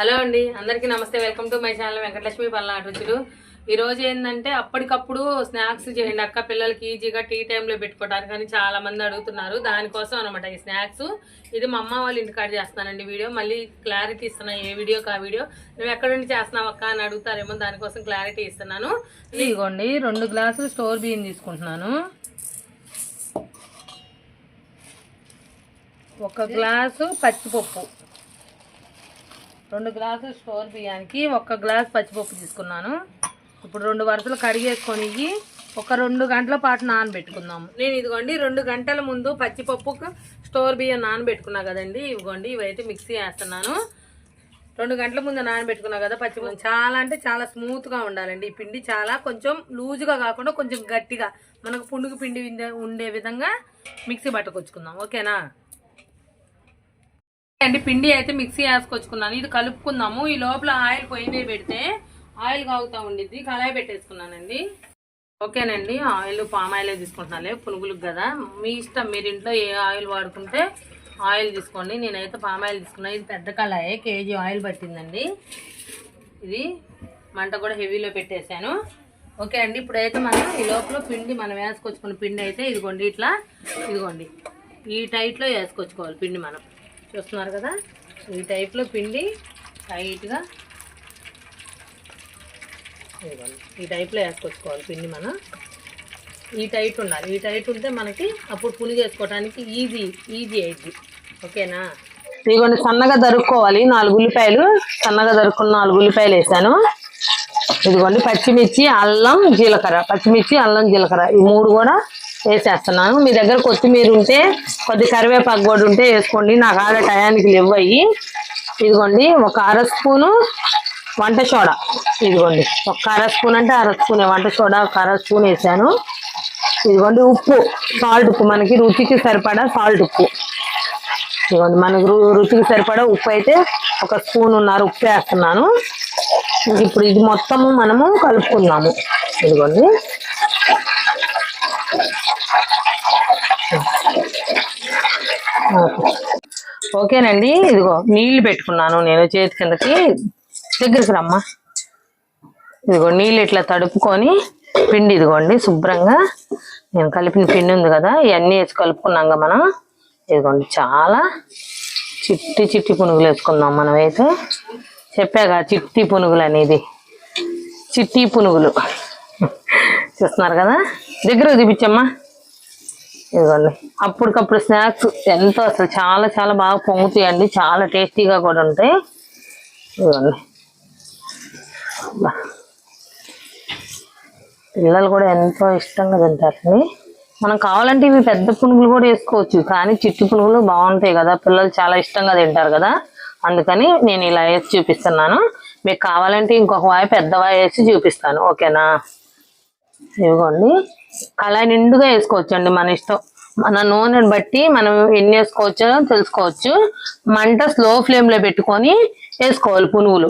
Hello అండి అందరికీ నమస్తే. Welcome to my channel Venkatalakshmi Palnadu రుచులు. ఈరోజు ఏంటంటే అప్పటికప్పుడు స్నాక్స్ చేయండి అక్క. పిల్లలకి ఈజీగా టీ టైంలో పెట్టుకోవడానికి అని చాలా మంది అడుగుతున్నారు. దానికోసం అనమాట ఈ స్నాక్స్. ఇది మా అమ్మ వాళ్ళ ఇంటికాడ చేస్తానండి వీడియో. మళ్ళీ క్లారిటీ ఇస్తున్నాను ఏ వీడియో కా వీడియో. నువ్వు ఎక్కడ నుంచి చేస్తున్నావు అక్క అని అడుగుతారేమో దానికోసం క్లారిటీ ఇస్తున్నాను. ఇదిగోండి రెండు గ్లాసులు స్టోర్ బియ్యం తీసుకుంటున్నాను. ఒక గ్లాసు పచ్చిపప్పు. రెండు గ్లాసులు స్టోర్ బియ్యానికి ఒక గ్లాస్ పచ్చిపప్పు తీసుకున్నాను. ఇప్పుడు రెండు వరుసలు కడిగేసుకొని ఒక రెండు గంటల పాటు నానబెట్టుకుందాము నేను ఇదిగోండి రెండు గంటల ముందు పచ్చిపప్పు స్టోర్ బియ్యం నానబెట్టుకున్నా కదండి ఇవ్వండి ఇవైతే మిక్సీ వేస్తున్నాను. రెండు గంటల ముందు నానబెట్టుకున్నా కదా పచ్చిపప్పు. చాలా అంటే చాలా స్మూత్గా ఉండాలండి. ఈ పిండి చాలా కొంచెం లూజుగా కాకుండా కొంచెం గట్టిగా మనకు పుండుగు పిండి ఉండే- ఉండే విధంగా మిక్సీ పట్టుకొచ్చుకుందాం. ఓకేనా? అండి పిండి అయితే మిక్సీ వేసుకొచ్చుకున్నాను. ఇది కలుపుకుందాము. ఈ లోపల ఆయిల్ పొయ్యి మీద పెడితే ఆయిల్ కాగుతా ఉండిద్ది. కళాయి పెట్టేసుకున్నానండి. ఓకేనండి ఆయిల్ పామ్ ఆయిల్ తీసుకుంటున్నాలే పునుగులకు కదా. మీ ఇష్టం మీరు ఇంట్లో ఏ ఆయిల్ వాడుకుంటే ఆయిల్ తీసుకోండి. నేనైతే పామ్ ఆయిల్ తీసుకున్నా. ఇది పెద్ద కళాయి. కేజీ ఆయిల్ పట్టిందండి. ఇది మంట కూడా హెవీలో పెట్టేశాను. ఓకే అండి ఇప్పుడైతే మనం ఈ లోపల పిండి మనం వేసుకొచ్చుకున్న పిండి అయితే ఇదిగోండి ఇట్లా ఇదిగోండి. ఈ టైట్లో వేసుకొచ్చుకోవాలి పిండి మనం. చూస్తున్నారు కదా? ఈ టైప్లో పిండి టైట్గా ఇదిగోండి ఈ టైప్లో వేసుకొచ్చుకోవాలి పిండి మనం. ఈ టైట్ ఉండాలి. ఈ టైట్ ఉంటే మనకి అప్పుడు పులిగేసుకోవడానికి ఈజీ ఈజీ అయింది ఓకేనా? ఇదిగోండి సన్నగా దరుక్కోవాలి నాలుగు ఉల్లిపాయలు. సన్నగా దరుక్కున్న నాలుగు ఉల్లిపాయలు వేసాను. ఇదిగోండి పచ్చిమిర్చి అల్లం జీలకర్ర. పచ్చిమిర్చి అల్లం జీలకర్ర. ఈ మూడు కూడా వేసేస్తున్నాను. మీ దగ్గర కొత్తిమీర ఉంటే కొద్ది కరివేపాకు కూడా ఉంటే వేసుకోండి. నాకు ఆడ టయానికి లేవు అయ్యి ఇదిగోండి ఒక అర స్పూను వంట సోడా. ఇదిగోండి ఒక అర స్పూన్ అంటే అర స్పూన్ వంట సోడా ఒక అర స్పూన్ వేసాను. ఇదిగోండి ఉప్పు సాల్ట్ ఉప్పు. మనకి రుచికి సరిపడా సాల్ట్ ఉప్పు. ఇదిగోండి మనకి రుచికి సరిపడా ఉప్పు అయితే ఒక స్పూన్ ఉన్నారు ఉప్పు వేస్తున్నాను. ఇప్పుడు ఇది మొత్తము మనము కలుపుకుందాము ఇదిగోండి. ఓకేనండి ఇదిగో నీళ్ళు పెట్టుకున్నాను నేను చేతి కిందకి. దగ్గరికి రమ్మా. ఇదిగో నీళ్ళు ఇట్లా తడుపుకొని పిండి ఇదిగోండి శుభ్రంగా. నేను కలిపిన పిండి ఉంది కదా ఇవన్నీ వేసి కలుపుకున్నాం మనం. ఇదిగోండి చాలా చిట్టి చిట్టి పునుగులు వేసుకుందాం మనం అయితే. చెప్పాగా చిట్టి పునుగులు అనేది. చిట్టి పునుగులు. చూస్తున్నారు కదా? దగ్గర చూపించమ్మా. ఇదిగోండి. అప్పటికప్పుడు స్నాక్స్ ఎంతో అసలు చాలా చాలా బాగా పొంగుతాయండి. చాలా టేస్టీగా కూడా ఉంటాయి. ఇవ్వండి పిల్లలు కూడా ఎంతో ఇష్టంగా తింటారండి. మనం కావాలంటే ఇవి పెద్ద పునుగులు కూడా వేసుకోవచ్చు. కానీ చిట్టు పునుగులు బాగుంటాయి కదా. పిల్లలు చాలా ఇష్టంగా తింటారు కదా. అందుకని నేను ఇలా వేసి చూపిస్తున్నాను. మీకు కావాలంటే ఇంకొక వాయి పెద్ద వాయి వేసి చూపిస్తాను. ఓకేనా? ఇదిగోండి. కళాయి నిండుగా వేసుకోవచ్చు అండి మన ఇష్టం. మన నూనెని బట్టి మనం ఎన్ని వేసుకోవచ్చో తెలుసుకోవచ్చు. మంట స్లో ఫ్లేమ్లో పెట్టుకొని వేసుకోవాలి పునుగులు.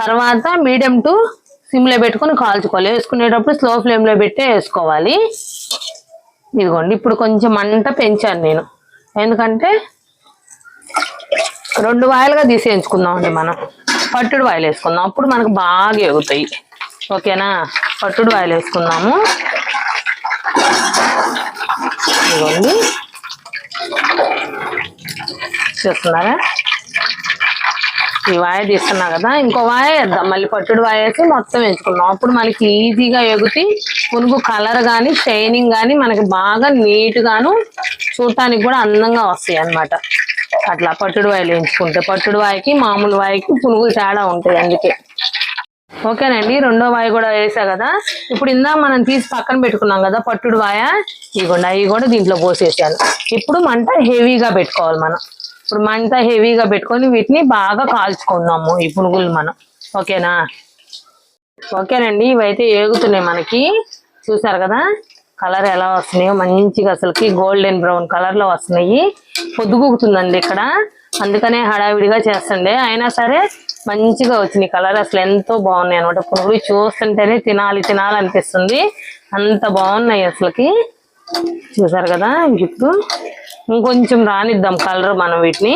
తర్వాత మీడియం టు సిమ్లో పెట్టుకొని కాల్చుకోవాలి. వేసుకునేటప్పుడు స్లో ఫ్లేమ్లో పెట్టే వేసుకోవాలి. ఇదిగోండి ఇప్పుడు కొంచెం మంట పెంచాను నేను. ఎందుకంటే రెండు వాయిలుగా తీసేయించుకుందాం అండి మనం. పట్టుడు వాయిలు వేసుకుందాం అప్పుడు మనకు బాగా ఎగుతాయి. ఓకేనా? పట్టుడు వాయిలు వేసుకుందాము ఇదిగోండి. చూస్తున్నారా? ఈ వాయ తీస్తున్నా కదా ఇంకో వాయ వేద్దాం. మళ్ళీ పట్టుడు వాయ వేసి మొత్తం వేసుకుందాం అప్పుడు మనకి ఈజీగా ఎగుతి పునుగు కలర్ కానీ షైనింగ్ కానీ మనకి బాగా నీట్ గాను చూడటానికి కూడా అందంగా వస్తాయి అన్నమాట. అట్లా పట్టుడు వాయలు వేయించుకుంటే పట్టుడు వాయకి మామూలు వాయకి పునుగులు తేడా ఉంటాయి అందుకే. ఓకేనండి రెండో వాయ కూడా వేసా కదా. ఇప్పుడు ఇందా మనం తీసి పక్కన పెట్టుకున్నాం కదా పట్టుడు వాయ ఇదిగోండి అవి కూడా దీంట్లో పోసేసాను. ఇప్పుడు మంట హెవీగా పెట్టుకోవాలి మనం. ఇప్పుడు మంట హెవీగా పెట్టుకొని వీటిని బాగా కాల్చుకుందాము ఈ పునుగులు మనం. ఓకేనా? ఓకేనండి ఇవైతే ఏగుతున్నాయి మనకి. చూసారు కదా కలర్ ఎలా వస్తున్నాయో మంచిగా అసలుకి గోల్డెన్ బ్రౌన్ కలర్లో వస్తున్నాయి. పొద్దుగుతుందండి ఇక్కడ. అందుకనే హడావిడిగా చేస్తుండే. అయినా సరే మంచిగా వచ్చినాయి కలర్ అసలు ఎంతో బాగున్నాయి అనమాట పునుగులు చూస్తుంటేనే తినాలి తినాలి అనిపిస్తుంది. అంత బాగున్నాయి అసలుకి. చూసారు కదా ఇప్పుడు ఇంకొంచెం రానిద్దాం కలర్ మనం వీటిని.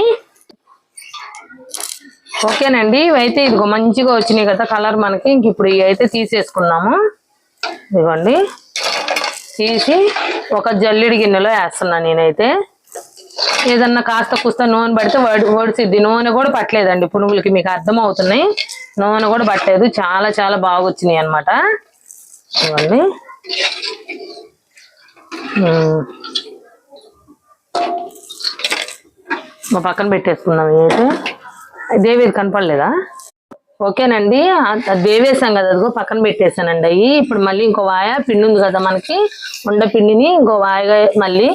ఓకేనండి. ఇవైతే ఇదిగో మంచిగా వచ్చినాయి కదా కలర్ మనకి. ఇంక ఇప్పుడు ఇవి అయితే తీసేసుకున్నాము. ఇదిగోండి. తీసి ఒక జల్లిడి గిన్నెలో వేస్తున్నాను నేనైతే. ఏదన్నా కాస్త కుస్త నూనె పడితే వడి వడిసిద్ది. నూనె కూడా పట్టలేదండి. పునుగులకి మీకు అర్థం అవుతున్నాయి నూనె కూడా పట్టలేదు. చాలా చాలా బాగా వచ్చినాయి అనమాట ఇవ్వండి మా పక్కన పెట్టేసుకున్నాం అయితే దేవి కనపడలేదా? ఓకేనండి. ఆ కదా అదిగో పక్కన పెట్టేసానండి అవి ఇప్పుడు మళ్ళీ ఇంకో వాయ పిండి ఉంది కదా మనకి ఉండ పిండిని ఇంకో వాయగా మళ్ళీ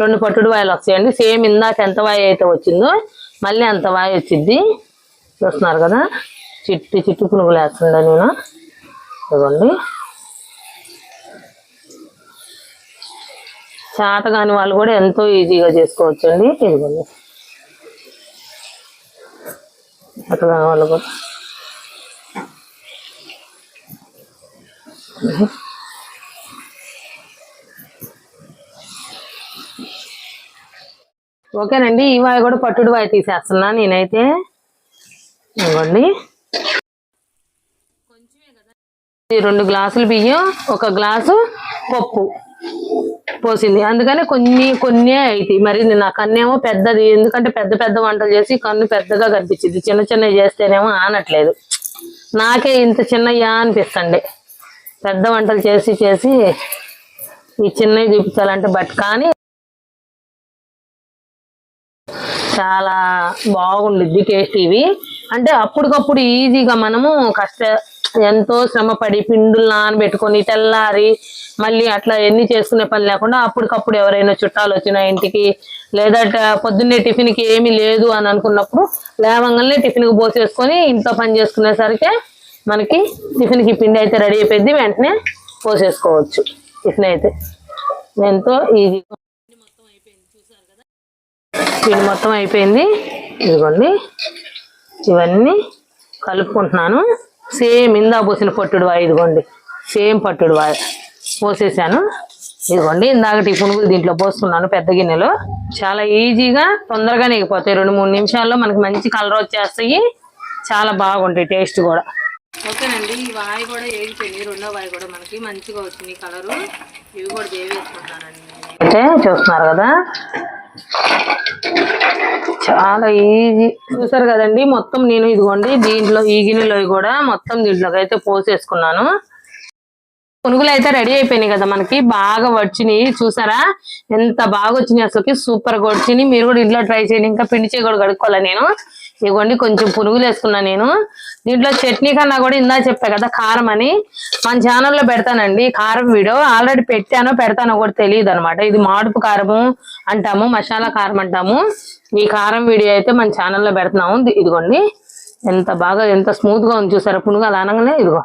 రెండు పట్టుడు వాయలు వస్తాయండి. సేమ్ ఇందాక ఎంత వాయ అయితే వచ్చిందో మళ్ళీ అంత వాయ వచ్చింది చూస్తున్నారు కదా చిట్టి చిట్టి పునుగులు వేస్తుండే నేను. ఇదిగోండి. చేత కాని వాళ్ళు కూడా ఎంతో ఈజీగా చేసుకోవచ్చండి. ఇదిగోండి. చేత కాని వాళ్ళు కూడా. ఓకేనండి ఈ వాయి కూడా పట్టుడు వాయి తీసేస్తున్నా నేనైతే. ఇవ్వండి. రెండు గ్లాసులు బియ్యం ఒక గ్లాసు పప్పు పోసింది. అందుకనే కొన్ని కొన్ని అవుతాయి మరి నా కన్నేమో పెద్దది ఎందుకంటే పెద్ద పెద్ద వంటలు చేసి కన్ను పెద్దగా కనిపించింది. చిన్న చిన్నవి చేస్తేనేమో ఆనట్లేదు. నాకే ఇంత చిన్నయ్యా అనిపిస్తుండే. పెద్ద వంటలు చేసి చేసి ఈ చిన్నవి చూపించాలంటే బట్ కానీ చాలా బాగుండిద్ది టేస్ట్ ఇవి అంటే అప్పటికప్పుడు ఈజీగా మనము కష్ట ఎంతో శ్రమపడి పిండులు నానబెట్టుకొని తెల్లారి మళ్ళీ అట్లా ఎన్ని చేసుకునే పని లేకుండా అప్పటికప్పుడు ఎవరైనా చుట్టాలు వచ్చిన ఇంటికి లేదా పొద్దున్నే టిఫిన్కి ఏమీ లేదు అని అనుకున్నప్పుడు లేవంగానే టిఫిన్కి పోసేసుకొని ఇంట్లో పని చేసుకునేసరికి మనకి టిఫిన్కి పిండి అయితే రెడీ అయిపోయింది. వెంటనే పోసేసుకోవచ్చు. టిఫిన్ అయితే ఎంతో ఈజీగా పిండి మొత్తం అయిపోయింది. ఇదిగోండి. ఇవన్నీ కలుపుకుంటున్నాను. సేమ్ ఇందా పోసిన పట్టుడు వాయి ఇదిగోండి. సేమ్ పట్టుడు వాయి పోసేసాను. ఇదిగోండి. ఇందాక టిఫిన్ దీంట్లో పోస్తున్నాను పెద్ద గిన్నెలో. చాలా ఈజీగా తొందరగా నెగిపోతాయి రెండు మూడు నిమిషాల్లో మనకి మంచి కలర్ వచ్చేస్తాయి. చాలా బాగుంటాయి టేస్ట్ కూడా. ఓకేనండి ఈ వాయి కూడా ఏగిపోయింది రెండో వాయి కూడా మనకి మంచిగా వచ్చింది కలరు. ఇవి కూడా దేవేసుకుంటానండి అంటే చూస్తున్నారు కదా? చాలా ఈజీ. చూసారు కదండి మొత్తం నేను ఇదిగోండి దీంట్లో ఈ గిన్నెలో కూడా మొత్తం దీంట్లోకి అయితే పోసేసుకున్నాను. పునుగులు అయితే రెడీ అయిపోయినాయి కదా మనకి బాగా వచ్చినాయి. చూసారా? ఎంత బాగా వచ్చినాయి అసలుకి సూపర్గా వచ్చినాయి. మీరు కూడా ఇంట్లో ట్రై చేయండి ఇంకా పిండి చేయకూడదు కూడా కడుక్కోవాలి నేను? ఇదిగోండి కొంచెం పునుగులు వేసుకున్నా నేను. దీంట్లో చట్నీ కన్నా కూడా ఇందా చెప్పా కదా కారం అని. మన ఛానల్లో పెడతానండి కారం వీడియో. ఆల్రెడీ పెట్టానో పెడతానో కూడా తెలియదు అనమాట. ఇది మాడుపు కారము అంటాము మసాలా కారం అంటాము. ఈ కారం వీడియో అయితే మన ఛానల్లో పెడుతున్నాము. ఇదిగోండి. ఎంత బాగా ఎంత స్మూత్గా ఉంది చూసారా? పునుగు అలా అనగానే ఇదిగో.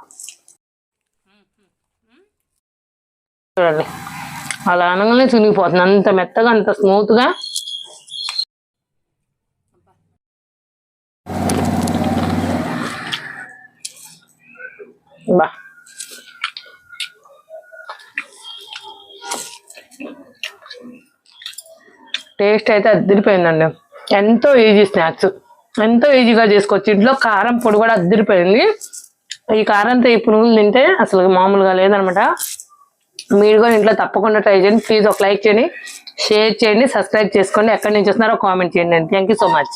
చూడండి. అలా అనగానే చునిగిపోతుంది. అంత మెత్తగా అంత స్మూత్ బా టేస్ట్ అయితే అద్దరిపోయిందండి ఎంతో ఈజీ స్నాక్స్ ఎంతో ఈజీగా చేసుకోవచ్చు. ఇంట్లో కారం పొడి కూడా అద్దరిపోయింది ఈ కారంతో ఈ పునుగులు తింటే అసలు మామూలుగా లేదనమాట. మీరు కూడా ఇంట్లో తప్పకుండా ట్రై చేయండి. ప్లీజ్ ఒక లైక్ చేయండి. షేర్ చేయండి. సబ్స్క్రైబ్ చేసుకోండి. ఎక్కడి నుంచి వస్తున్నారో కామెంట్ చేయండి. Thank you so much